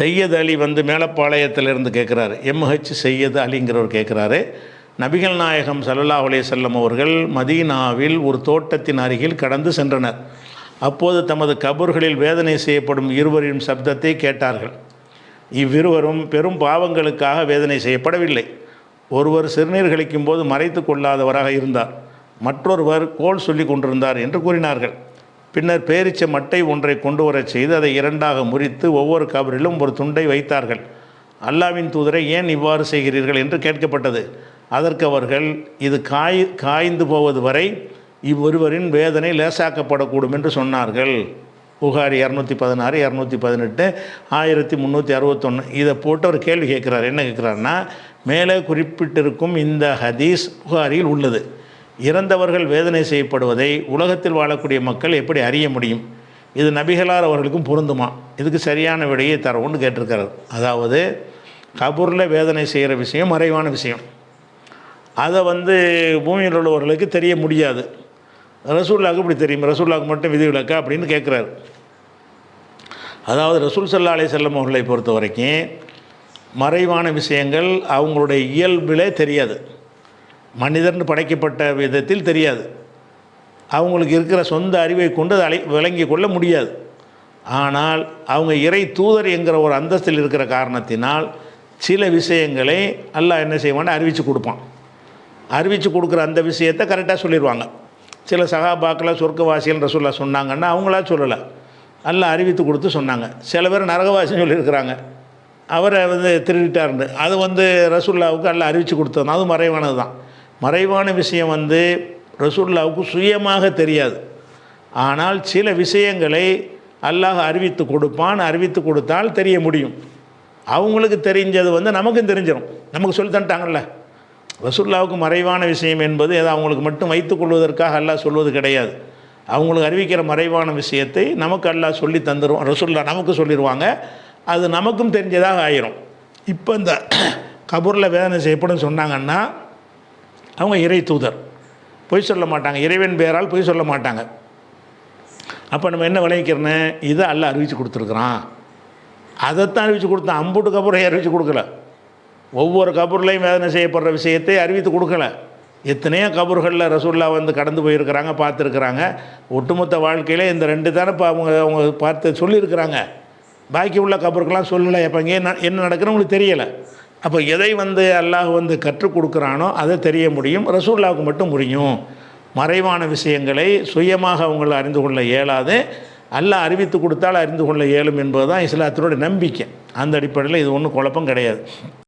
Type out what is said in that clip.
செய்யது அலி வந்து மேலப்பாளையத்திலிருந்து கேட்குறாரு எம்ஹெச் செய்யது அலிங்கிறவர் கேட்குறாரு நபிகள் நாயகம் சல்லல்லா அலே செல்லம் அவர்கள் மதீனாவில் ஒரு தோட்டத்தின் அருகில் கடந்து சென்றனர். அப்போது தமது கபர்களில் வேதனை செய்யப்படும் இருவரின் சப்தத்தை கேட்டார்கள். இவ்விருவரும் பெரும் பாவங்களுக்காக வேதனை செய்யப்படவில்லை. ஒருவர் சிறுநீர் கழிக்கும் போது மறைத்து கொள்ளாதவராக இருந்தார். மற்றொருவர் கோல் சொல்லி கொண்டிருந்தார் என்று கூறினார்கள். பின்னர் பேரிச்ச மட்டை ஒன்றை கொண்டு வரச் செய்து அதை இரண்டாக முறித்து ஒவ்வொரு கபரிலும் ஒரு துண்டை வைத்தார்கள். அல்லாவின் தூதரை ஏன் இவ்வாறு செய்கிறீர்கள் என்று கேட்கப்பட்டது. அதற்கு அவர்கள் இது காய் காய்ந்து போவது வரை இவ்வொருவரின் வேதனை லேசாக்கப்படக்கூடும் என்று சொன்னார்கள். புகார் இரநூத்தி பதினாறு இரநூத்தி பதினெட்டு ஆயிரத்தி முந்நூற்றி அறுபத்தொன்று இதை போட்டு ஒரு கேள்வி கேட்குறார். என்ன கேட்குறாருன்னா மேலே குறிப்பிட்டிருக்கும் இந்த ஹதீஸ் புகாரில் உள்ளது. இறந்தவர்கள் வேதனை செய்யப்படுவதை உலகத்தில் வாழக்கூடிய மக்கள் எப்படி அறிய முடியும்? இது நபிகளார் அவர்களுக்கும் பொருந்துமா? இதுக்கு சரியான விடையை தரவுன்னு கேட்டிருக்கிறார் அதாவது கபூரில் வேதனை செய்கிற விஷயம் மறைவான விஷயம். அதை வந்து பூமியில் உள்ளவர்களுக்கு தெரிய முடியாது. ரசூல்லாவுக்கு இப்படி தெரியும். ரசூல்லாவுக்கு மட்டும் விதி விளக்கா அப்படின்னு கேட்குறாரு. அதாவது ரசூல் சல்லா அலி செல்லம் அவர்களை பொறுத்த வரைக்கும் மறைவான விஷயங்கள் அவங்களுடைய இயல்பிலே தெரியாது. மனிதன் படைக்கப்பட்ட விதத்தில் தெரியாது. அவங்களுக்கு இருக்கிற சொந்த அறிவை கொண்டு அதை அலை விளங்கி கொள்ள முடியாது. ஆனால் அவங்க இறை தூதர் என்கிற ஒரு அந்தஸ்தில் இருக்கிற காரணத்தினால் சில விஷயங்களை அல்லாஹ் என்ன செய்வான்னு அறிவித்து கொடுப்பான். அறிவித்து கொடுக்குற அந்த விஷயத்தை கரெக்டாக சொல்லிடுவாங்க சில சகாபாக்களை சொர்க்கவாசிகள் ரசூல்லா சொன்னாங்கன்னா அவங்களா சொல்லலை. நல்லா அறிவித்து கொடுத்து சொன்னாங்க. சில பேர் நரகவாசின்னு சொல்லியிருக்கிறாங்க அவரை வந்து திருடிட்டார்னு அது வந்து ரசூல்லாவுக்கு நல்லா அறிவித்து கொடுத்தது அது மறைவானது தான் மறைவான விஷயம் வந்து ரசூல்லாவுக்கு சுயமாக தெரியாது. ஆனால் சில விஷயங்களை அல்லாஹ் அறிவித்து கொடுப்பான் அறிவித்து கொடுத்தால் தெரிய முடியும். அவங்களுக்கு தெரிஞ்சது வந்து நமக்கும் தெரிஞ்சிடும் நமக்கு சொல்லி தந்துட்டாங்கல்ல. ரசுல்லாவுக்கு மறைவான விஷயம் என்பது ஏதோ அவங்களுக்கு மட்டும் வைத்துக் கொள்வதற்காக அல்லாஹ் சொல்வது கிடையாது. அவங்களுக்கு அறிவிக்கிற மறைவான விஷயத்தை நமக்கு அல்லாஹ் சொல்லி தந்துடும் ரசுல்லா நமக்கு சொல்லிடுவாங்க அது நமக்கும் தெரிஞ்சதாக ஆயிரும். இப்போ இந்த கபூரில் வேதனை செய்யப்படும் சொன்னாங்கன்னா அவங்க இறை தூதர். பொய் சொல்ல மாட்டாங்க. இறைவன் பெயரால் பொய் சொல்ல மாட்டாங்க. அப்போ நம்ம என்ன விளைவிக்கிறோன்னு? இதை அல்ல அறிவித்து கொடுத்துருக்குறான். அதைத்தான் அறிவித்து கொடுத்தான். அம்புட்டு கபூரை அறிவித்து கொடுக்கல? ஒவ்வொரு கபூர்லையும் வேதனை செய்யப்படுற விஷயத்தை அறிவித்து கொடுக்கல. எத்தனையோ கபூர்களில் ரசூல்லா வந்து கடந்து போயிருக்கிறாங்க பார்த்துருக்குறாங்க. ஒட்டுமொத்த வாழ்க்கையில் இந்த ரெண்டு தானே இப்போ அவங்க அவங்க பார்த்து சொல்லியிருக்கிறாங்க. பாக்கி உள்ள கபருக்கெல்லாம் சொல்லலை. இப்போ இங்கே என்ன என்ன நடக்குன்னு உங்களுக்கு தெரியலை. அப்போ எதை வந்து அல்லாஹ் வந்து கற்றுக் கொடுக்குறானோ அதை தெரிய முடியும். ரசூல்லாவுக்கு மட்டும் முடியும் மறைவான விஷயங்களை சுயமாக அவங்களை அறிந்து கொள்ள இயலாது. அல்லாஹ் அறிவித்து கொடுத்தால் அறிந்து கொள்ள இயலும் என்பது தான் இஸ்லாத்தினுடைய நம்பிக்கை. அந்த அடிப்படையில் இது ஒன்றும் குழப்பம் கிடையாது.